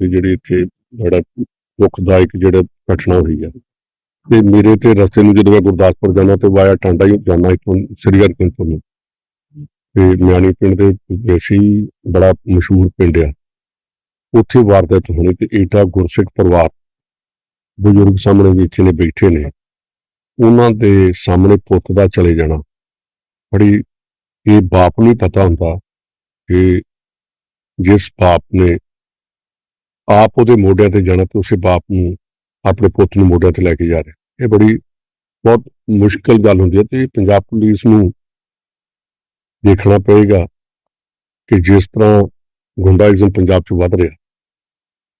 ਤੇ ਜਿਹੜੀ ਇੱਥੇ ਬੜਾ ਦੁਖਦਾਇਕ ਜਿਹੜਾ ਘਟਨਾ ਹੋਈ ਆ। ਤੇ ਮੇਰੇ ਤੇ ਰਸਤੇ ਨੂੰ ਜਦੋਂ ਮੈਂ ਗੁਰਦਾਸਪੁਰ ਜਾਣਾ ਤੇ ਵਾਇਆ ਟਾਂਡਾ ਹੀ ਜਾਣਾ ਇੱਥੋਂ ਸ੍ਰੀ ਹਰਗੋਬਿੰਦਪੁਰ ਨੂੰ। ਤੇ ਮਿਆਣੀ ਪਿੰਡ ਦੇ ਦੇਸੀ ਬੜਾ ਮਸ਼ਹੂਰ ਪਿੰਡ ਆ। ਉੱਥੇ ਵਾਰਦਾਤ ਹੋਣੀ ਤੇ ਏਟਾ ਗੁਰਸਿੱਖ ਪਰਿਵਾਰ ਬਜ਼ੁਰਗ ਸਾਹਮਣੇ ਵੇਖੇ ਨੇ, ਬੈਠੇ ਨੇ। ਉਹਨਾਂ ਦੇ ਸਾਹਮਣੇ ਪੁੱਤ ਦਾ ਚਲੇ ਜਾਣਾ। ਬੜੀ ਇਹ ਬਾਪ ਨਹੀਂ ਪਤਾ ਹੁੰਦਾ ਕਿ ਜਿਸ ਬਾਪ ਨੇ ਆਪ ਉਹਦੇ ਮੋਢਿਆਂ ਤੇ ਜਾਣਾ ਤੇ ਉਸੇ ਬਾਪ ਨੂੰ, ਆਪਣੇ ਪੁੱਤ ਨੂੰ ਮੋਢਿਆਂ ਤੇ ਲੈ ਕੇ ਜਾ ਰਿਹਾ। ਇਹ ਬੜੀ, ਬਹੁਤ ਮੁਸ਼ਕਲ ਗੱਲ ਹੁੰਦੀ ਹੈ ਤੇ ਪੰਜਾਬ ਪੁਲਿਸ ਨੂੰ ਦੇਖਣਾ ਪਏਗਾ ਕਿ ਜਿਸ ਤਰ੍ਹਾਂ ਗੁੰਡਾਇਜ਼ਮ ਪੰਜਾਬ 'ਚ ਵੱਧ ਰਿਹਾ,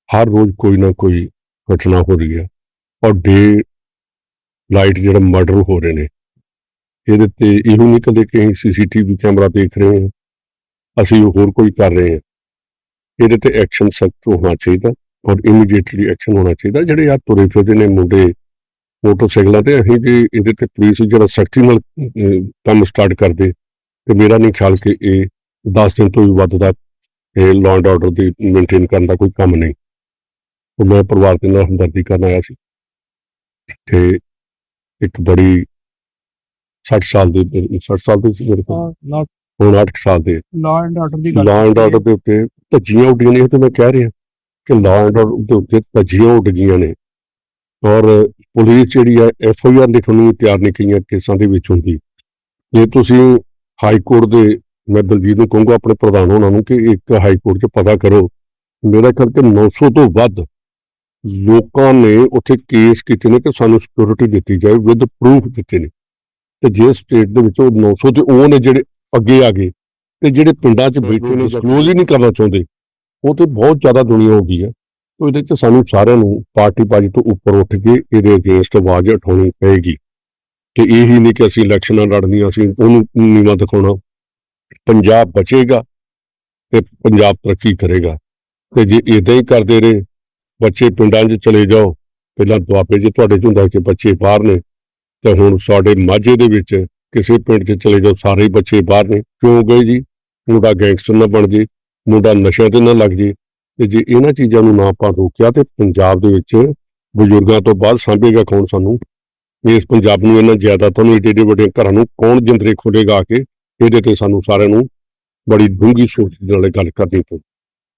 ਹਰ ਰੋਜ਼ ਕੋਈ ਨਾ ਕੋਈ ਘਟਨਾ ਹੋ ਰਹੀ ਹੈ ਔਰ ਡੇ ਲਾਈਟ ਜਿਹੜਾ ਮਰਡਰ ਹੋ ਰਹੇ ਨੇ, ਇਹਦੇ ਤੇ ਇਹੋ ਨਹੀਂ ਕਦੇ ਕਿ ਸੀਸੀਟੀਵੀ ਕੈਮਰਾ ਦੇਖ ਰਹੇ ਹਾਂ, ਅਸੀਂ ਹੋਰ ਕੋਈ ਕਰ ਰਹੇ ਹਾਂ। ਇਹਦੇ ਤੇ ਐਕਸ਼ਨ ਸਖਤ ਹੋਣਾ ਚਾਹੀਦਾ ਔਰ ਇਮੀਡੀਏਟਲੀ ਐਕਸ਼ਨ ਹੋਣਾ ਚਾਹੀਦਾ। ਜਿਹੜੇ ਆ ਤੁਰੇ ਫਿਰਦੇ ਨੇ ਮੁੰਡੇ ਮੋਟਰਸਾਈਕਲਾਂ ਤੇ, ਅਸੀਂ ਜੇ ਇਹਦੇ ਤੇ ਪੁਲਿਸ ਜਿਹੜਾ ਸਖਤੀ ਨਾਲ ਕੰਮ ਸਟਾਰਟ ਕਰਦੇ। ਤੇ ਮੇਰਾ ਨਹੀਂ ਖਿਆਲ ਕਿ ਇਹ 10 ਦਿਨ ਤੋਂ ਵੀ ਵੱਧ ਦਾ ਇਹ ਲਾਅ ਐਂਡ ਆਰਡਰ ਦੀ ਮੇਨਟੇਨ ਕਰਨ ਦਾ ਕੋਈ ਕੰਮ ਨਹੀਂ। ਉਹ ਮੈਂ ਪਰਿਵਾਰ ਦੇ ਨਾਲ ਹਮਦਰਦੀ ਕਰਨ ਆਇਆ ਸੀ। ਤੇ ਇੱਕ ਬੜੀ 60 ਸਾਲ ਦੀ 60 ਸਾਲ ਦੀ ਸੀ ਮੇਰੇ ਕੋਲ। ਹੁਣ 8 ਸਾਲ ਦੇ। ਲਾਅ ਐਂਡ ਆਰਡਰ ਦੀ ਗੱਲ ਲਾਅ ਐਂਡ ਆਰਡਰ ਦੇ ਉੱਤੇ ਧੱਜੀਆਂ ਉੱਡੀਆਂ ਨੇ ਇਹ ਤੇ ਮੈਂ ਕਹਿ ਰਿਹਾ ਕਿ ਲਾਅ ਐਂਡ ਆਰਡਰ ਦੇ ਉੱਤੇ ਧੱਜੀਆਂ ਉੱਡ ਗਈਆਂ ਨੇ। ਔਰ ਪੁਲਿਸ ਜਿਹੜੀ ਹੈ ਐਫ ਆਈ ਆਰ ਲਿਖਣ ਨੂੰ ਤਿਆਰ ਨਹੀਂ ਕਈਆਂ ਕੇਸਾਂ ਦੇ ਵਿੱਚ ਹੁੰਦੀ। ਜੇ ਤੁਸੀਂ ਹਾਈ ਕੋਰਟ ਦੇ ਮੈਂ ਦਲਜੀਤ ਨੂੰ ਕਹੂੰਗਾ ਆਪਣੇ ਪ੍ਰਧਾਨ ਹੋਣਾ ਨੂੰ ਕਿ ਇੱਕ ਹਾਈ ਕੋਰਟ 'ਚ ਪਤਾ ਕਰੋ। ਮੇਰਾ ਖਿਆਲ ਕਿ 900 ਤੋਂ ਵੱਧ ਲੋਕਾਂ ਨੇ ਉੱਥੇ ਕੇਸ ਕੀਤੇ ਨੇ ਕਿ ਸਾਨੂੰ ਸਿਕਿਉਰਿਟੀ ਦਿੱਤੀ ਜਾਏ ਵਿਦ ਪ੍ਰੂਫ ਦਿੱਤੇ ਨੇ। ਤੇ ਜੇ ਸਟੇਟ ਦੇ ਵਿੱਚੋਂ 900 ਤੇ ਉਹ ਨੇ ਜਿਹੜੇ ਅੱਗੇ ਆ ਗਏ। ਤੇ ਜਿਹੜੇ ਪਿੰਡਾਂ 'ਚ ਬੈਠੇ ਨੇ ਡਿਸਕਲੋਜ਼ ਹੀ। ਨਹੀਂ ਕਰਨਾ ਚਾਹੁੰਦੇ। ਉਹ ਤੇ ਬਹੁਤ ਜ਼ਿਆਦਾ ਦੁਨੀਆ ਹੋ ਗਈ ਹੈ। ਤੇ ਇਹਦੇ 'ਚ ਸਾਨੂੰ ਸਾਰਿਆਂ ਨੂੰ ਪਾਰਟੀ ਬਾਜੀ ਤੋਂ ਉੱਪਰ ਉੱਠ ਕੇ ਇਹਦੇ ਅਗੇਂਸਟ ਆਵਾਜ਼ ਉਠਾਉਣੀ ਪਏਗੀ। ਕਿ ਇਹ ਹੀ ਨਹੀਂ ਕਿ ਅਸੀਂ ਇਲੈਕਸ਼ਨਾਂ ਲੜਨੀਆਂ ਅਸੀਂ ਉਹਨੂੰ ਨੀਵਾ ਦਿਖਾਉਣਾ। ਪੰਜਾਬ ਬਚੇਗਾ ਤੇ ਪੰਜਾਬ ਤਰੱਕੀ ਕਰੇਗਾ। ਤੇ ਜੇ ਇਦਾਂ ਹੀ ਕਰਦੇ ਰਹੇ ਬੱਚੇ ਪਿੰਡਾਂ 'ਚ ਚਲੇ ਜਾਓ। ਪਹਿਲਾਂ ਦੁਆਬੇ 'ਚ ਤੁਹਾਡੇ 'ਚ ਹੁੰਦਾ ਕਿ ਬੱਚੇ ਬਾਹਰ ਨੇ ਤੇ ਹੁਣ ਸਾਡੇ ਮਾਝੇ ਦੇ ਵਿੱਚ ਕਿਸੇ ਪਿੰਡ 'ਚ ਚਲੇ ਜਾਓ, ਸਾਰੇ ਬੱਚੇ ਬਾਹਰ ਨੇ। ਕਿਉਂ ਗਏ ਜੀ? ਮੁੰਡਾ ਗੈਂਗਸਟਰ ਨਾ ਬਣ ਜੇ, ਮੁੰਡਾ ਨਸ਼ਿਆਂ ਤੇ ਨਾ ਲੱਗ ਜੇ। ਤੇ ਜੇ ਇਹਨਾਂ ਚੀਜ਼ਾਂ ਨੂੰ ਨਾ ਆਪਾਂ ਰੋਕਿਆ ਤੇ ਪੰਜਾਬ ਦੇ ਵਿੱਚ ਬਜ਼ੁਰਗਾਂ ਤੋਂ ਬਾਅਦ ਸਾਂਭੇਗਾ ਕੌਣ ਸਾਨੂੰ? ਇਸ ਪੰਜਾਬ ਨੂੰ ਇਹਨਾਂ ਜ਼ਿਆਦਾ ਨੂੰ ਏਡੇ ਏਡੇ ਵੱਡੇ ਘਰਾਂ ਨੂੰ ਕੌਣ ਜਿੰਦਰੇ ਖੋਲੇਗਾ ਆ ਕੇ? ਇਹਦੇ ਤੇ ਸਾਨੂੰ ਸਾਰਿਆਂ ਨੂੰ ਬੜੀ ਡੂੰਘੀ ਸੋਚ ਨਾਲ ਗੱਲ ਕਰਨੀ ਪਊ।